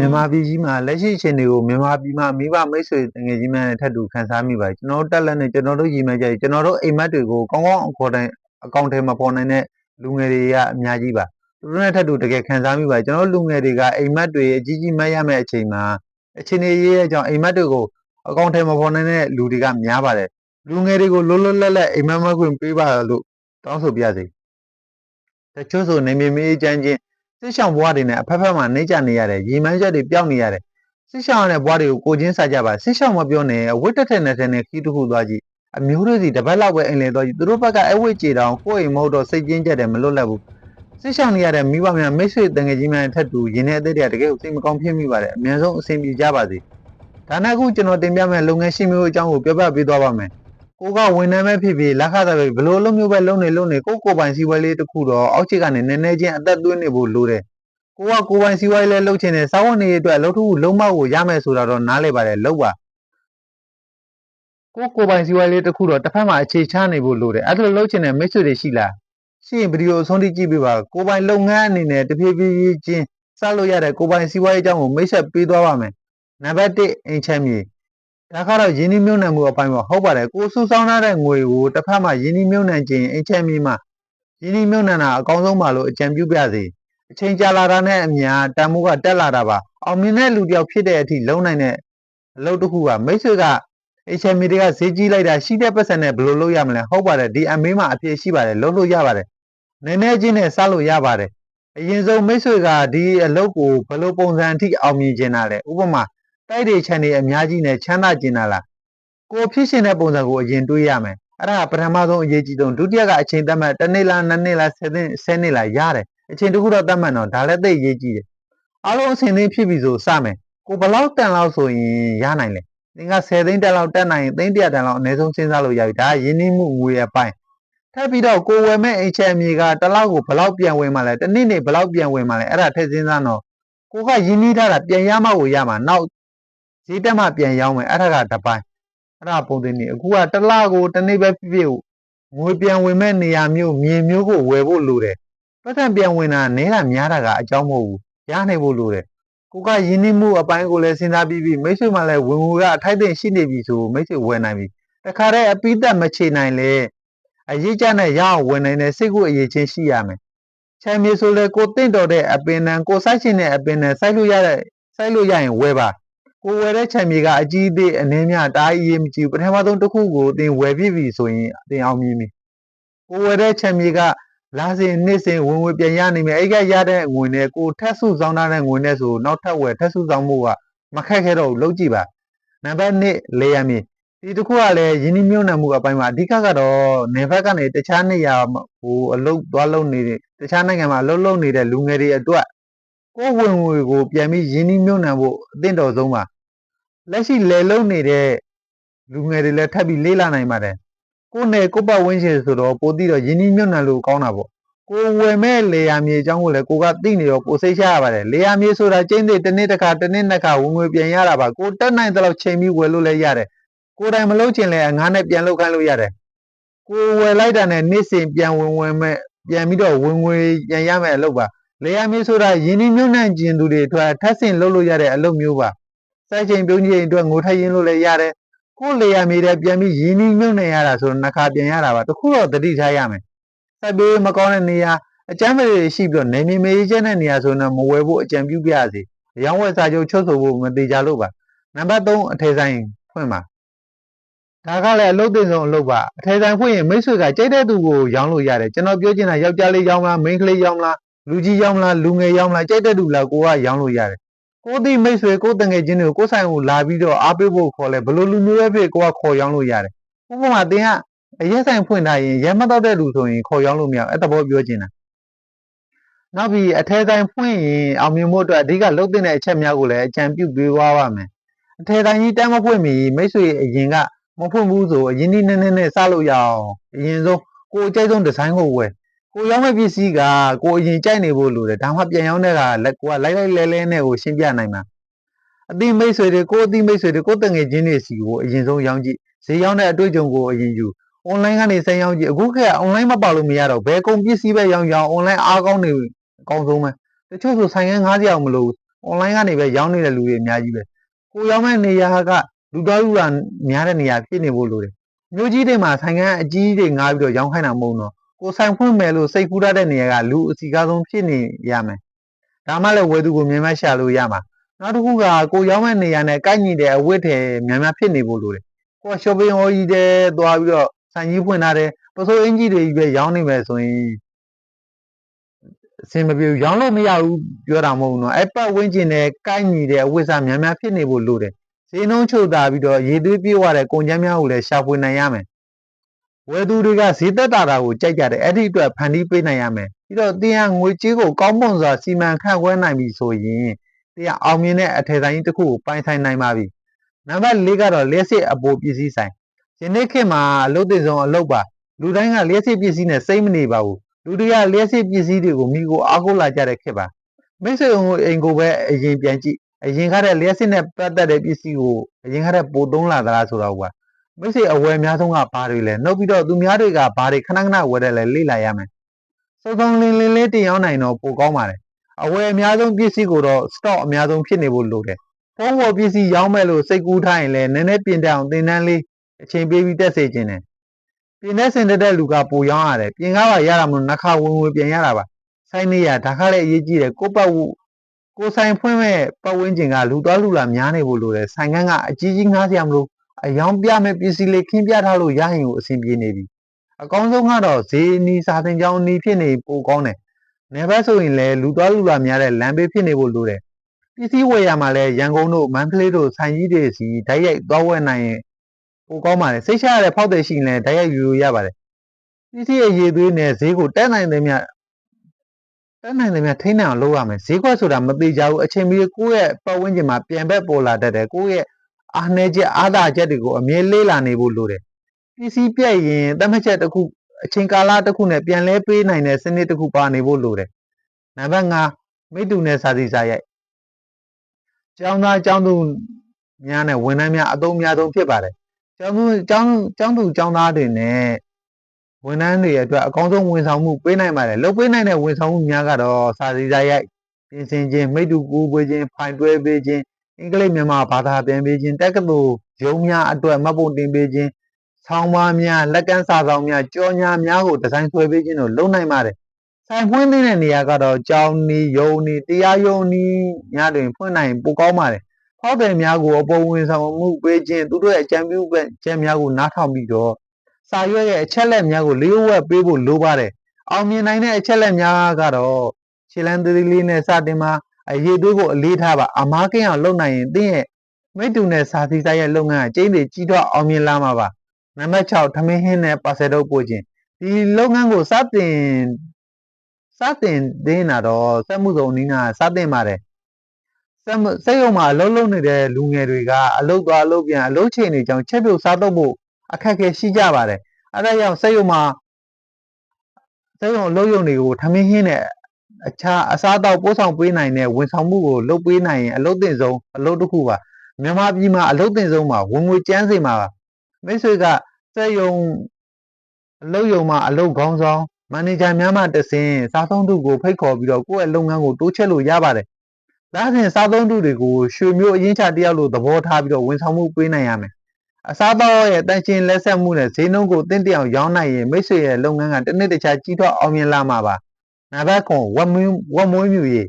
မြန်မာပြည်ကြီးမှာလက်ရှိအခြေအနေကိုမြန်မာပြည်မှာမိဘမိတ်ဆွေငယ်ချင်းများနဲ့ထပ်တူခံစားမိပါတယ်ကျွန်တော်တို့တက်လက်နဲ့ကျွန်တော်တို့ရည်မှန်းချက်ကျွန်တော်တို့အိမ်မက်တွေကိုကောင်းကောင်းအခေါ်တိုင်းအကောင့်ထဲမှာပေါ်နိုင်တဲ့လူငယ်တွေကအများကြီးပါသူတို့နဲ့ထပ်တူတကယ်ခံစားမိပါတယ်ကျွန်တော်တို့လူငယ်တွေကအိမ်မက်တွေအကြီးကြီးမတ်ရမယ့်အချိန်မှာအခြေအနေရေးရဲ့ကြောင့်အိမ်မက်တွေကိုအကောင့်ထဲမှာပေါ်နိုင်တဲ့လူတွေကများပါတယ်လူငယ်တွေကိုလွတ်လွတ်လပ်လပ်အိမ်မက်မခွင့်ပေးပါလို့တောင်းဆိုပြစေတချို့ဆိုနေမမေးချမ်းချင်း စစ်ဆောင်ဘွားတွေနဲ့အဖက်ဖက်မှာနှိမ့်ချနေရတယ်ရေမန်းချက်တွေပျောက်နေရတယ်စစ်ဆောင်ရတဲ့ဘွားတွေကိုကိုချင်းစားကြပါစစ်ဆောင်မပြောနဲ့ဝတ်တက်တဲ့နဲ့တဲ့ခီးတစ်ခုသွားကြည့်အမျိုးတွေစီတပတ်လောက်ပဲအိမ်လေသွားကြည့်သူတို့ဘက်ကအဝိတ်ကြေတောင်ကိုယ့်အိမ်မဟုတ်တော့စိတ်ကျဉ်ချက်တယ်မလွတ်လပ်ဘူးစစ်ဆောင်နေရတဲ့မိဘများမိတ်ဆွေတငယ်ချင်းများထက်တူရင်းနေအသေးတွေကတကယ်ကိုစိတ်မကောင်းဖြစ်မိပါတယ်အများဆုံးအဆင်ပြေကြပါစေဒါနဲ့အခုကျွန်တော်တင်ပြမယ့်လုပ်ငန်းရှင်မျိုးအကြောင်းကိုပြောပြပေးသွားပါမယ် ကိုကဝန်ထမ်းပဲဖြစ်ဖြစ်လက်ခသားပဲဘလို့လုံးမျိုးပဲလုံးနေလုံးနေကိုကိုပိုင်စီဝဲလေးတစ်ခုတော့အောက်ချစ်ကနေနည်းနည်းချင်းအသက်သွင်းနေဖို့လိုတယ်ကိုကကိုပိုင်စီဝိုင်းလဲလှုပ်ချင်တယ်စာဝန်နေအတွက်လှုပ်ထုလုံးမကိုရမယ်ဆိုတာတော့နားလဲပါတယ်လှုပ်ပါကိုကိုပိုင်စီဝိုင်းလေးတစ်ခုတော့တစ်ဖက်မှာအခြေချနေဖို့လိုတယ်အဲ့ဒါလှုပ်ချင်တဲ့မိတ်ဆွေတွေရှိလားရှိရင်ဗီဒီယိုအဆုံးထိကြည့်ပေးပါကိုပိုင်လုပ်ငန်းအနေနဲ့တဖြည်းဖြည်းချင်းစလို့ရတဲ့ကိုပိုင်စီဝိုင်းအကြောင်းကိုမိတ်ဆက်ပေးသွားပါမယ်နံပါတ်1အင်ချမ်းမြေ ဒါကတော့ယင်းနှမြုံနှံမှုအပိုင်းမှာဟုတ်ပါတယ်ကိုစုဆောင်းထားတဲ့ငွေကိုတစ်ဖက်မှာယင်းနှမြုံနှံခြင်းအင်ချမ်းမြေမှာယင်းနှမြုံနှံတာအကောင်းဆုံးပါလို့အကြံပြုပြစေအချိန်ကြာလာတာနဲ့အမျှတန်မိုးကတက်လာတာပါအောင်မြင်တဲ့လူတစ်ယောက်ဖြစ်တဲ့အထိလုံနိုင်တဲ့အလုပ်တစ်ခုကမိတ်ဆွေက HMI တွေကဈေးကြီးလိုက်တာရှိတဲ့ပတ်စံနဲ့ဘယ်လိုလုပ်ရမလဲဟုတ်ပါတယ်ဒီအမေးမှာအဖြစ်ရှိပါတယ်လုပ်လို့ရပါတယ်နည်းနည်းချင်းနဲ့စလို့ရပါတယ်အရင်ဆုံးမိတ်ဆွေကဒီအလုပ်ကိုဘယ်လိုပုံစံအထိအောင်မြင်ကျင်တာလဲဥပမာ တိုက်တွေခြံတွေအများကြီးနဲ့ချမ်းသာကျင်တာလားကိုဖြစ်ရှင်တဲ့ပုံစံကိုအရင်တွေးရမယ်အဲ့ဒါပထမဆုံးအရေးကြီးဆုံးဒုတိယကအချိန်သတ်မှတ်တစ်နေ့လားနှစ်နေ့လားဆယ်နှစ်ဆယ်နှစ်လားရတယ်အချိန်တစ်ခုတော့တတ်မှတ်တော့ဒါလည်းသိရေးကြည့်တယ်အားလုံးအဆင်သင့်ဖြစ်ပြီဆိုစမယ်ကိုဘလောက်တန်လောက်ဆိုရင်ရနိုင်လဲသင်က10သိန်းတက်လောက်တက်နိုင်ရင်သိန်း100တန်လောက်အနည်းဆုံးစဉ်းစားလို့ရပြီဒါကယင်းနှိမှုငွေအပိုင်းထပ်ပြီးတော့ကိုဝယ်မဲ့အိမ်ချမ်းမြေကတစ်လောက်ကိုဘလောက်ပြန်ဝင်မှလဲတစ်နေ့နေဘလောက်ပြန်ဝင်မှလဲအဲ့ဒါထည့်စဉ်းစားတော့ကိုကယင်းနှိထားတာပြန်ရမှကိုရမှာနောက် ဈေးတက်မှပြန်ရောင်းမယ်အဲ့ဒါကတပိုင်းအဲ့ဒါပုံသင်နေအခုကတစ်လကိုတစ်နေ့ပဲဖြစ်ဖြစ်ငွေပြန်ဝင်မဲ့နေရာမျိုးမြေမျိုးကိုဝယ်ဖို့လိုတယ်ပတ်စံပြန်ဝင်တာနဲတာများတာကအကြောင်းမဟုတ်ဘူးရနိုင်ဖို့လိုတယ်ကိုကယင်းနှိမှုအပိုင်းကိုလည်းစဉ်းစားပြီးပြီးမိတ်ဆွေမှလည်းဝင်ငွေကအထိုက်တဲ့ရှိနေပြီဆိုမိတ်ဆွေဝယ်နိုင်ပြီတခါတည်းအပိသက်မချေနိုင်လေအရေးကြနဲ့ရအောင်ဝင်နိုင်တဲ့စိတ်ကိုအရေးချင်းရှိရမယ်ချမ်းမြေဆိုလေကိုတင့်တော်တဲ့အပင်နံကိုစိုက်ရှင်တဲ့အပင်နံစိုက်လို့ရတဲ့စိုက်လို့ရရင်ဝယ်ပါ ကိုဝယ်တဲ့ချမ်းမြေကအကြီးအသေးအနေမြတားအရေးမကြည့်ပထမဆုံးတစ်ခုကိုသင်ဝယ်ပြပြီဆိုရင်သင်အောင်မြင်ပြီကိုဝယ်တဲ့ချမ်းမြေကလာစဉ်နှစ်စဉ်ဝင်ဝင်ပြန်ရနိုင်မယ်အဲ့ကရတဲ့ငွေနဲ့ကိုထက်စုဆောင်ထားတဲ့ငွေနဲ့ဆိုနောက်ထပ်ဝယ်ထက်စုဆောင်မှုကမခက်ခဲတော့ဘူးလုပ်ကြည့်ပါနံပါတ်1လေယာမြေဒီတစ်ခုကလည်းယင်းနှမြုံနှံမှုအပိုင်းမှာအဓိကကတော့နေဘက်ကနေတခြားနေရာဟိုအလုပ်သွားလုပ်နေတဲ့တခြားနိုင်ငံမှာအလုပ်လုပ်နေတဲ့လူငယ်တွေအတွက် ကိုယ်ဝင်ငွေကိုပြန်ပြီးယင်းနှမြုံနှံဖို့အသင့်တော်ဆုံးပါလက်ရှိလေလုံးနေတဲ့လူငယ်တွေလည်းထပ်ပြီးလေးလာနိုင်ပါတယ်ကိုယ်နဲ့ကိုယ်ပတ်ဝန်းကျင်ဆိုတော့ပိုသိတော့ယင်းနှမြုံနှံလို့ကောင်းတာပေါ့ကိုဝယ်မဲ့လေယာမြေအကြောင်းကိုလည်းကိုကသိနေတော့ကိုစိတ်ချရပါတယ်လေယာမြေဆိုတာကျင်းတဲ့တစ်နေ့တစ်ခါတစ်နေ့နှစ်ခါဝင်ငွေပြန်ရတာပါကိုတက်နိုင်တဲ့လောက်ချိန်ပြီးဝယ်လို့လည်းရတယ်ကိုယ်တိုင်မလုပ်ချင်လဲငါးနဲ့ပြန်လုပ်ခိုင်းလို့ရတယ်ကိုဝယ်လိုက်တာနဲ့နေ့စဉ်ပြန်ဝင်ဝင်မဲ့ပြန်ပြီးတော့ဝင်ငွေပြန်ရမယ်အလုပ်ပါ လေယာမြေဆိုတာယင်းနှမြုံနှံကျင်သူတွေအတွက်ထပ်ဆင့်လုပ်လို့ရတဲ့အလုပ်မျိုးပါစိုက်ချိန်ပြုံးချိန်အတွက်ငိုထက်ရင်းလို့လည်းရတယ်ကိုလေယာမြေတဲ့ပြန်ပြီးယင်းနှမြုံနှံရတာဆိုတော့နှစ်ခါပြန်ရတာပါတခုတော့တတိထားရမယ်စိုက်ပေးမကောင်းတဲ့နေရာအကျမ်းတွေရှိပြီးတော့နေမြေမေးကျတဲ့နေရာဆိုတော့မဝယ်ဖို့အကြံပြုပြရစီ။ရောင်းဝယ်စာချုပ်ချုပ်ဆိုဖို့မသေးကြလို့ပါ။နံပါတ်3အထည်ဆိုင်ဖွင့်ပါ။ဒါကလည်းအလုပ်သိဆုံးအလုပ်ပါ။အထည်ဆိုင်ဖွင့်ရင်မိတ်ဆွေကကြိုက်တဲ့သူကိုရောင်းလို့ရတယ်။ကျွန်တော်ပြောချင်တာယောက်ျားလေးရောင်းလားမိန်းကလေးရောင်းလား လူကြီးရောင်းလားလူငယ်ရောင်းလားကြိုက်တဲ့သူလားကိုကရောင်းလို့ရတယ်။ကိုသိမိတ်ဆွေကိုတငယ်ချင်းတွေကိုကိုဆိုင်ကိုလာပြီးတော့အားပေးဖို့ခေါ်လဲဘလို့လူမျိုးပဲဖြစ်ကိုကခေါ်ရောင်းလို့ရတယ်။ဥပမာတင်ကအရက်ဆိုင်ဖွင့်ထားရင်ရဲမတော့တဲ့လူဆိုရင်ခေါ်ရောင်းလို့မရဘူး။အဲ့တဘောပြောချင်တာ။နောက်ပြီးအထည်ဆိုင်ဖွင့်ရင်အောင်မြင်ဖို့အတွက်အဓိကလုပ်တဲ့အချက်များကိုလည်းအကြံပြုပေးသွားပါမယ်အထည်ဆိုင်ကြီးတန်းမဖွင့်မီမိတ်ဆွေအရင်ကမဖွင့်ဘူးဆိုအရင်ဒီနည်းနည်းနဲ့စလို့ရအောင်အရင်ဆုံးကိုအကြိုက်ဆုံးဒီဇိုင်းကိုဝယ် ကိုရောင်းမဲ့ပစ္စည်းကကိုအရင်ကြိုက်နေဖို့လိုတယ်ဒါမှပြန်ရောင်းတဲ့ကလက်ကိုကလိုက်လိုက်လဲလဲနဲ့ကိုရှင်းပြနိုင်မှာအသိမိတ်ဆွေတွေကိုအသိမိတ်ဆွေတွေကိုတငယ်ချင်းတွေစီကိုအရင်ဆုံးရောင်းကြည့်ဈေးရောင်းတဲ့အတွေ့အကြုံကိုအရင်ယူ online ကနေစမ်းရောင်းကြည့်အခုခေတ်က online မပါလို့မရတော့ဘယ်ကုန်ပစ္စည်းပဲရောင်းရောင်း online အားကောင်းနေအကောင်းဆုံးပဲတချို့ဆိုဆိုင်ငန်းငားကြအောင်မလို့ online ကနေပဲရောင်းနေတဲ့လူတွေအများကြီးပဲကိုရောင်းမဲ့နေရာကလူတော်လူလာများတဲ့နေရာဖြစ်နေဖို့လိုတယ်မြို့ကြီးတွေမှာဆိုင်ကန်းအကြီးတွေငားပြီးတော့ရောင်းခိုင်းတာမဟုတ်တော့ ကိုဆိုင်ဖွင့်မယ်လို့စိတ်ကူးရတဲ့နေရာကလူအစီကားဆုံးဖြစ်နေရမယ်ဒါမှလည်းဝယ်သူကိုမြင်မရှာလို့ရမှာနောက်တစ်ခုကကိုရောင်းမဲ့နေရာနဲ့ကိုက်ညီတဲ့အဝတ်တွေများများဖြစ်နေဖို့လိုတယ်ကိုက shopping hall ကြီးတဲ့သွားပြီးတော့ဆိုင်ကြီးဖွင့်ထားတယ်ပစိုးအင်ကြီးတွေကြီးပဲရောင်းနေမယ်ဆိုရင်အဆင်မပြေဘူးရောင်းလို့မရဘူးပြောတာမဟုတ်ဘူးနော်အဲ့ပတ်ဝန်းကျင်နဲ့ကိုက်ညီတဲ့အဝတ်စားများများဖြစ်နေဖို့လိုတယ်ဈေးနှုန်းချုပ်တာပြီးတော့ရေသွေးပြေးသွားတဲ့ကုန်ကျန်းများကိုလည်းရှာဖွေနိုင်ရမယ် ဝယ်သူတွေကဈေးသက်တာတာကိုကြိုက်ကြတယ်အဲ့ဒီအတွက်ဖန်တီးပေးနိုင်ရမယ်ပြီးတော့တင်ရငွေကြေးကိုကောင်းမွန်စွာစီမံခန့်ခွဲနိုင်ပြီဆိုရင်တင်ရအောင်မြင်တဲ့အထည်ဆိုင်ကြီးတစ်ခုကိုပိုင်ဆိုင်နိုင်ပါပြီနံပါတ်၄ကတော့လက်စစ်အပိုပစ္စည်းဆိုင်ယနေ့ခေတ်မှာအလုပ်တင်ဆုံးအလုပ်ပါလူတိုင်းကလက်စစ်ပစ္စည်းနဲ့စိတ်မနေပါဘူးလူတွေကလက်စစ်ပစ္စည်းတွေကိုမိကိုအားကိုးလာကြတဲ့ခေတ်ပါမိတ်ဆွေအိမ်ကိုပဲအရင်ပြန်ကြည့်အရင်ကတည်းကလက်စစ်နဲ့ပတ်သက်တဲ့ပစ္စည်းကိုအရင်ကတည်းကပိုသုံးလာသလားဆိုတော့ကွာ မိတ်ဆွေအဝယ်အများဆုံးကဘာတွေလဲနှုတ်ပြီးတော့သူများတွေကဘာတွေခဏခဏဝယ်တယ်လဲလေ့လာရမယ်စုံစုံလင်းလင်းလေးတင်ရောက်နိုင်တော့ပိုကောင်းပါတယ်အဝယ်အများဆုံးပစ္စည်းကိုတော့ stock အများဆုံးဖြစ်နေဖို့လိုတယ်ဖုန်းပေါ်ပစ္စည်းရောင်းမဲ့လို့စိတ်ကူးထားရင်လည်းနည်းနည်းပြင်တအောင်သင်တန်းလေးအချိန်ပေးပြီးတက်စေခြင်းတယ်ပြင်တဲ့စင်တက်တဲ့လူကပိုရောင်းရတယ်ပြင်ကားပါရတာမလို့နှစ်ခါဝင်ဝင်ပြန်ရတာပါဆိုင်နေရဒါခါလည်းအရေးကြီးတယ်ကိုပတ်ဝကိုဆိုင်ဖွင့်မဲ့ပတ်ဝန်းကျင်ကလူတော်လူလာများနေဖို့လိုတယ်ဆိုင်ကန်းကအကြီးကြီးငားစရာမလို အယောင်ပြမဲ့ပစ္စည်းလေးခင်းပြထားလို့ရရင်ကိုအဆင်ပြေနေပြီအကောင်းဆုံးကတော့ဈေးနီးစာသင်ကျောင်းနီးဖြစ်နေပိုကောင်းတယ်နေဘက်ဆိုရင်လည်းလူတော်လူလာများတဲ့လမ်းဘေးဖြစ်နေဖို့လိုတယ်ပစ္စည်းဝယ်ရမှာလဲရန်ကုန်တို့မန္တလေးတို့ဆိုင်ကြီးတွေစီဓာတ်ရိုက်သွားဝယ်နိုင်ရင်ပိုကောင်းပါတယ်စိတ်ချရတဲ့ဖောက်တယ်ရှိရင်လည်းဓာတ်ရိုက်ယူလို့ရပါတယ်ပစ္စည်းရဲ့ရည်သွေးနဲ့ဈေးကိုတက်နိုင်တယ်မြတက်နိုင်တယ်မြထိန်းနိုင်အောင်လုပ်ရမယ်ဈေးကွက်ဆိုတာမသေးကြဘူးအချိန်မီကိုယ့်ရဲ့ပတ်ဝန်းကျင်မှာပြန်ဘက်ပေါ်လာတတ်တယ်ကိုယ့်ရဲ့ အားနည်းချက်အားသာချက်တွေကိုအမြဲလေးလာနေဖို့လိုတယ်ပစ္စည်းပြက်ရင်တတ်မှတ်ချက်တစ်ခုအချိန်ကာလတစ်ခုနဲ့ပြန်လဲပေးနိုင်တဲ့စနစ်တစ်ခုပါနေဖို့လိုတယ်နံပါတ်5မိတူနဲ့စာစီစာရိုက်ကျောင်းသားကျောင်းသူများနဲ့ဝန်ထမ်းများအသုံးများဆုံးဖြစ်ပါတယ်ကျောင်းသူကျောင်းကျောင်းသူကျောင်းသားတွေနဲ့ဝန်ထမ်းတွေအတွက်အကောင်းဆုံးဝန်ဆောင်မှုပေးနိုင်ပါတယ်လုပ်ပေးနိုင်တဲ့ဝန်ဆောင်မှုများကတော့စာစီစာရိုက်ပြင်ဆင်ခြင်းမိတူကူပေးခြင်းဖိုင်တွဲပေးခြင်း အင်္ဂလိပ်မြန်မာဘာသာပြန်ပေးခြင်းတက္ကသိုလ်ရုံးများအတွက်မှတ်ပုံတင်ပေးခြင်းဆောင်းပါးများလက်ကမ်းစာဆောင်များကြောညာများကိုဒီဇိုင်းဆွဲပေးခြင်းတို့လုပ်နိုင်ပါတယ်ဆိုင်ဖွင့်တဲ့နေရာကတော့ကြောင်းနီယုံနီတရားယုံနီညတွင်ဖွင့်နိုင်ပိုကောင်းပါတယ်ဖောက်တယ်များကိုအပေါ်ဝင်ဆောင်မှုပေးခြင်းသူတို့ရဲ့အကြံပြုချက်များကိုနားထောင်ပြီးတော့စာရွက်ရဲ့အချက်လက်များကိုလျှို့ဝှက်ပေးဖို့လိုပါတယ်အောင်မြင်နိုင်တဲ့အချက်လက်များကတော့ခြေလန်းသေးလေးနဲ့စတင်မှာ အရေးသွေးကိုအလေးထားပါအမားကင်းအောင်လုပ်နိုင်ရင်သင်ရဲ့မိတူနဲ့စာသီစာရဲ့လုပ်ငန်းအကျိန်းတွေကြီးထွားအောင်မြင်လာမှာပါနံပါတ်6ထမင်းဟင်းနဲ့ပါဆယ်တော့ပို့ခြင်းဒီလုပ်ငန်းကိုစတင်စတင်တင်တာတော့စက်မှုစုံနီးနာစတင်ပါတယ်စက်စက်ရုံမှာအလုပ်လုပ်နေတဲ့လူငယ်တွေကအလုပ်သွားအလုပ်ပြန်အလုပ်ချိန်တွေကြောင့်ချက်ပြုတ်စားတော့ဖို့အခက်အခဲရှိကြပါတယ်အဲဒါကြောင့်စက်ရုံမှာစက်ရုံအလုပ်ရုံတွေကိုထမင်းဟင်းနဲ့ အခြားအစားအသောက်ပို့ဆောင်ပေးနိုင်တဲ့ဝန်ဆောင်မှုကိုလုပ်ပေးနိုင်ရင်အလုပ်တင်ဆုံးအလုပ်တစ်ခုပါမြန်မာပြည်မှာအလုပ်တင်ဆုံးမှာဝင်ငွေကျန်းစေမှာပါမိတ်ဆွေကစက်ရုံအလုပ်ရုံမှာအလုပ်ခေါင်းဆောင်မန်နေဂျာများမှတဆင်စားသုံးသူကိုဖိတ်ခေါ်ပြီးတော့ကိုယ့်ရဲ့လုပ်ငန်းကိုတိုးချဲ့လို့ရပါတယ်ဒါဆိုရင်စားသုံးသူတွေကိုရွှေမျိုးအရင်ချတယောက်လိုသဘောထားပြီးတော့ဝန်ဆောင်မှုပေးနိုင်ရမယ်အစားသောက်ရဲ့တန်ရှင်လက်ဆက်မှုနဲ့ဈေးနှုန်းကိုတင့်တယ်အောင်ရောင်းနိုင်ရင်မိတ်ဆွေရဲ့လုပ်ငန်းကတစ်နှစ်တခြားကြီးထွားအောင်မြင်လာမှာပါ နံပါတ်9ဝက်မွေးဝက်မွေးမြူရေး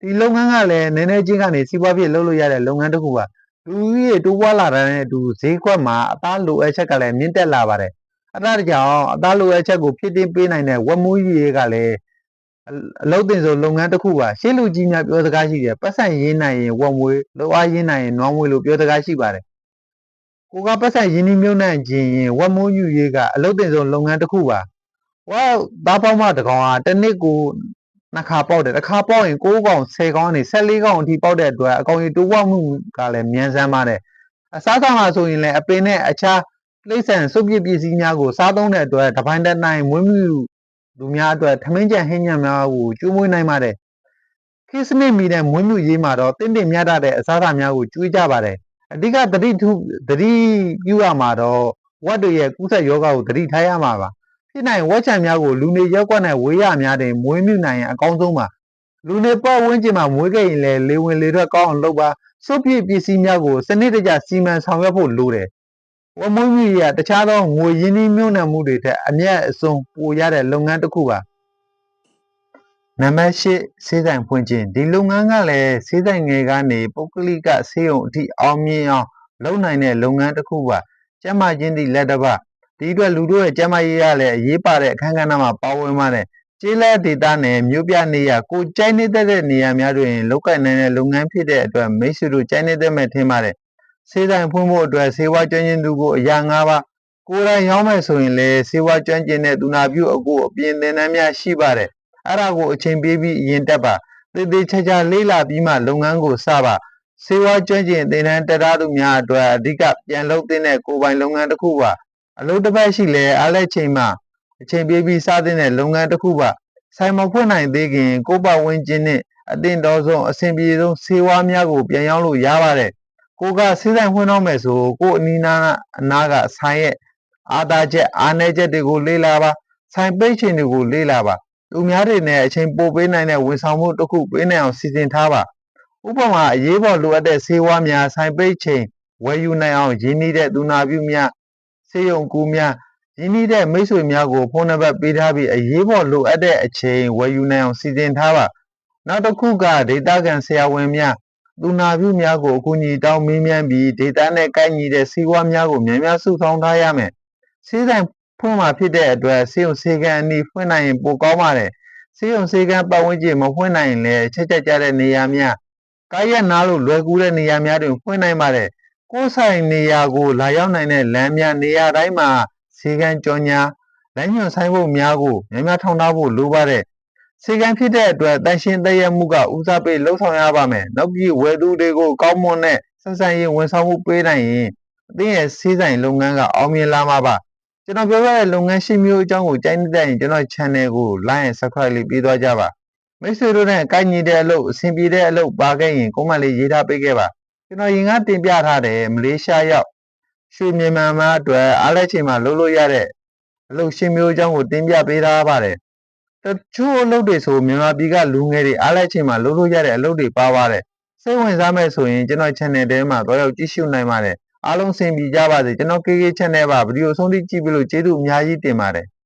ဒီလုပ်ငန်းကလည်းနည်းနည်းချင်းကနေစီးပွားဖြစ်လုပ်လို့ရတဲ့လုပ်ငန်းတစ်ခုပါလူကြီးတွေတိုးပွားလာတဲ့အတူဈေးကွက်မှာအသားလိုအပ်ချက်ကလည်းမြင့်တက်လာပါတယ်အဲဒါကြောင့်အသားလိုအပ်ချက်ကိုဖြစ်တင်ပေးနိုင်တဲ့ဝက်မွေးရေးကလည်းအလုပ်တင်ဆိုလုပ်ငန်းတစ်ခုပါရှေ့လူကြီးများပြောစကားရှိတယ်ပတ်စံရင်းနိုင်ရင်ဝက်မွေးလောအားရင်းနိုင်ရင်နွားမွေးလို့ပြောစကားရှိပါတယ်ကိုကပတ်စံရင်းနှီးမြုပ်နှံခြင်းရင်ဝက်မွေးယူရေးကအလုပ်တင်ဆိုလုပ်ငန်းတစ်ခုပါ ဝါသားပေါင်းမတကောင်ဟာတစ်နှစ်ကိုနှစ်ခါပေါက်တယ်တစ်ခါပေါက်ရင်6កောင်10កောင်ကနေ14កောင်အထိပေါက်တဲ့အတွက်အကောင်ကြီးတိုးဝမှုကလည်းမြန်ဆန်းပါတယ်အစားဆောင်လာဆိုရင်လည်းအပင်နဲ့အခြားလိမ့်ဆန်စုပ်ပစ်ပစ္စည်းများကိုစားသုံးတဲ့အတွက်တပိုင်းတနိုင်မွေးမြူလူများအတွက်ထမင်းကြံဟင်းညံများကိုကျွေးမွေးနိုင်ပါတယ်ခစ်စနစ်မီတဲ့မွေးမြူရေးမှာတော့တင့်တယ်မြတ်တဲ့အစားအစာများကိုကျွေးကြပါတယ်အဓိကသတိထုသတိပြုရမှာတော့ဝက်တွေရဲ့ကူးစက်ယောဂကိုသတိထားရမှာပါ ဖြစ်နိုင်ဝက်ချံများကိုလူနေရက်ကွက်နဲ့ဝေးရများတင်မွေးမြူနိုင်ရင်အကောင်းဆုံးပါလူနေပတ်ဝန်းကျင်မှာမွေးခဲ့ရင်လည်းလေဝင်လေထွက်ကောင်းအောင်လုပ်ပါစုပ်ပြည့်ပစ္စည်းများကိုစနစ်တကျစီမံဆောင်ရွက်ဖို့လိုတယ်ဝမွေးမြူရတခြားသောငွေရင်းနှီးမြှုပ်နှံမှုတွေထက်အမြတ်အစွန်းပိုရတဲ့လုပ်ငန်းတစ်ခုပါနံပါတ်၈ဆေးဆိုင်ဖွင့်ခြင်းဒီလုပ်ငန်းကလည်းဆေးဆိုင်ငယ်ကနေပုဂ္ဂလိကဆေးရုံအထိအောင်မြင်အောင်လုပ်နိုင်တဲ့လုပ်ငန်းတစ်ခုပါကျန်းမာခြင်းသည့်လက်တစ်ပတ် ဒီအတွက်လူတို့ရဲ့ကျန်းမာရေးရလည်းအရေးပါတဲ့အခန်းကဏ္ဍမှာပါဝင်ပါတယ်ကျေးလက်ဒေသနဲ့မြို့ပြနေရကိုကြိုက်နေတဲ့နေရာများတွင်လောက်ကင်နိုင်တဲ့လုပ်ငန်းဖြစ်တဲ့အတွက်မိတ်ဆွေတို့ကြိုက်နေတဲ့မဲ့ထင်ပါတယ်ဆေးဆိုင်ဖွင့်ဖို့အတွက်ဆေးဝါးကျွမ်းကျင်သူကိုအရာ၅ပါးကိုယ်တိုင်ရောင်းမယ်ဆိုရင်လည်းဆေးဝါးကျွမ်းကျင်တဲ့သူနာပြုအကူအပြင်သင်တန်းများရှိပါတယ်အဲ့ဒါကိုအချိန်ပေးပြီးအရင်တက်ပါသေသေးချာချာလေးလာပြီးမှလုပ်ငန်းကိုစပါဆေးဝါးကျွမ်းကျင်သင်တန်းတက်ထားသူများအတွက်အဓိကပြန်လုပ်တဲ့ကိုယ်ပိုင်လုပ်ငန်းတစ်ခုပါ အလုပ်တစ်ပတ်ရှိလဲအားလက်ချိန်မှာအချိန်ပေးပြီးစတဲ့လုပ်ငန်းတစ်ခုပါဆိုင်မဖွင့်နိုင်သေးခင် ကိုယ့်ပတ်ဝန်းကျင်နဲ့အသင့်တော်ဆုံးအဆင်ပြေဆုံးဆေးဝါးများကိုပြန်ရောင်းလို့ရပါတယ်ကိုကဆေးဆိုင်ဖွင့်တော့မယ်ဆိုကိုအနီးနားအနားကဆိုင်ရဲ့အားသာချက်အားနည်းချက်တွေကိုလေ့လာပါဆိုင်ပိတ်ချိန်တွေကိုလေ့လာပါသူများတွေနဲ့အချိန်ပိုပေးနိုင်တဲ့ဝန်ဆောင်မှုတစ်ခုပေးနိုင်အောင်စီစဉ်ထားပါဥပမာအရေးပေါ်လိုအပ်တဲ့ဆေးဝါးများဆိုင်ပိတ်ချိန်ဝယ်ယူနိုင်အောင်ရင်းနှီးတဲ့သူနာပြုများ ဆေးရုံကူများရင်းနှီးတဲ့မိတ်ဆွေများကိုဖုန်းနံပါတ်ပေးထားပြီးအရေးပေါ်လိုအပ်တဲ့အချိန်ဝယ်ယူနိုင်အောင်စီစဉ်ထားပါနောက်တစ်ခုကဒေတာကန်ဆရာဝန်များသူနာပြုများကိုအကူအညီတောင်းမေးမြန်းပြီးဒေတာနဲ့ကိုက်ညီတဲ့စီးပွားများကိုများများစုဆောင်းထားရမယ်ဆေးဆိုင်ဖွင့်မှာဖြစ်တဲ့အတွက်ဆေးရုံဆေးကန်အနီးဖွင့်နိုင်ရင်ပိုကောင်းပါတယ်ဆေးရုံဆေးကန်ပတ်ဝန်းကျင်မဖွင့်နိုင်ရင်လည်းချက်ချက်ကြတဲ့နေရာများကားရက်နားလို့လွယ်ကူတဲ့နေရာများတွင်ဖွင့်နိုင်ပါတယ် ကိုယ်ဆိုင်နေရာကို လာရောက်နိုင်တဲ့လမ်းများနေရာတိုင်းမှာဆေးကန်ကြော်ညာလမ်းညွှန်ဆိုင်ဖို့များကိုများများထောင်ထားဖို့လိုပါတယ်စေကံဖြစ်တဲ့အတွက်တန်ရှင်းတရမှုကဦးစားပေးလှုပ်ဆောင်ရပါမယ်။နောက်ပြီးဝယ်သူတွေကိုကောင်းမွန်တဲ့ဆက်ဆံရေးဝန်ဆောင်မှုပေးနိုင်ရင်အသင်းရဲ့စေးဆိုင်လုပ်ငန်းကအောင်မြင်လာမှာပါ။ကျွန်တော်ပြောရတဲ့လုပ်ငန်းရှင်းမျိုးအကြောင်းကိုကြိုက်နေတဲ့ရင်ကျွန်တော် channel ကို like and subscribe လေးပေးသွားကြပါ။မိတ်ဆွေတို့နဲ့ကိုက်ညီတဲ့အလုပ်အဆင်ပြေတဲ့အလုပ်ပါခဲ့ရင် comment လေးရေးထားပေးခဲ့ပါ။ ကျွန်တော်ရင်ကတင်ပြထားတယ်မလေးရှားရောက်ရွှေမြန်မာမှာအတွက်အားလက်ချိန်မှာလုပ်လို့ရတဲ့အလုပ်ရှင်းမျိုးအကြောင်းကိုတင်ပြပေးထားပါတယ်။တချို့အလုပ်တွေဆိုမြန်မာပြည်ကလူငယ်တွေအားလက်ချိန်မှာလုပ်လို့ရတဲ့အလုပ်တွေပါပါတယ်။စိတ်ဝင်စားမဲ့ဆိုရင်ကျွန်တော် channel ထဲမှာတော့ရောက်ကြည့်ရှုနိုင်ပါတယ်။အားလုံးဆင်ပြေကြပါစေကျွန်တော် KK channel ပါဗီဒီယိုဆုံးထိကြည့်ပြီးလို့ကျေးဇူးအများကြီးတင်ပါတယ်။